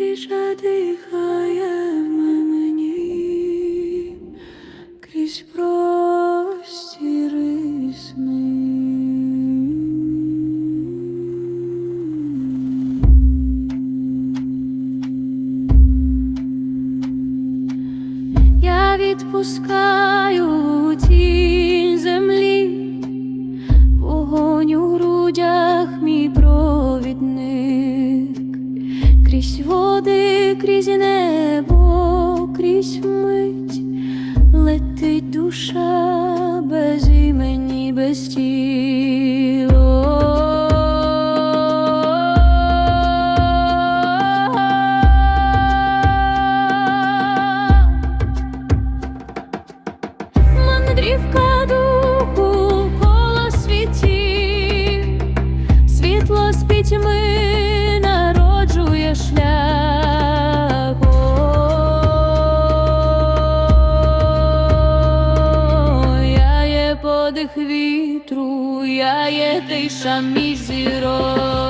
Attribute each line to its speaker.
Speaker 1: тиша дихає мені крізь простіри сни. Я відпускаю тінь землі, вогонь у грудях мій провідник, крізь води, крізь небо, крізь мить летить душа без імені, без тіла. Мандрівка духу коло світів, світло з пітьми вітру, я є тиша між зірок.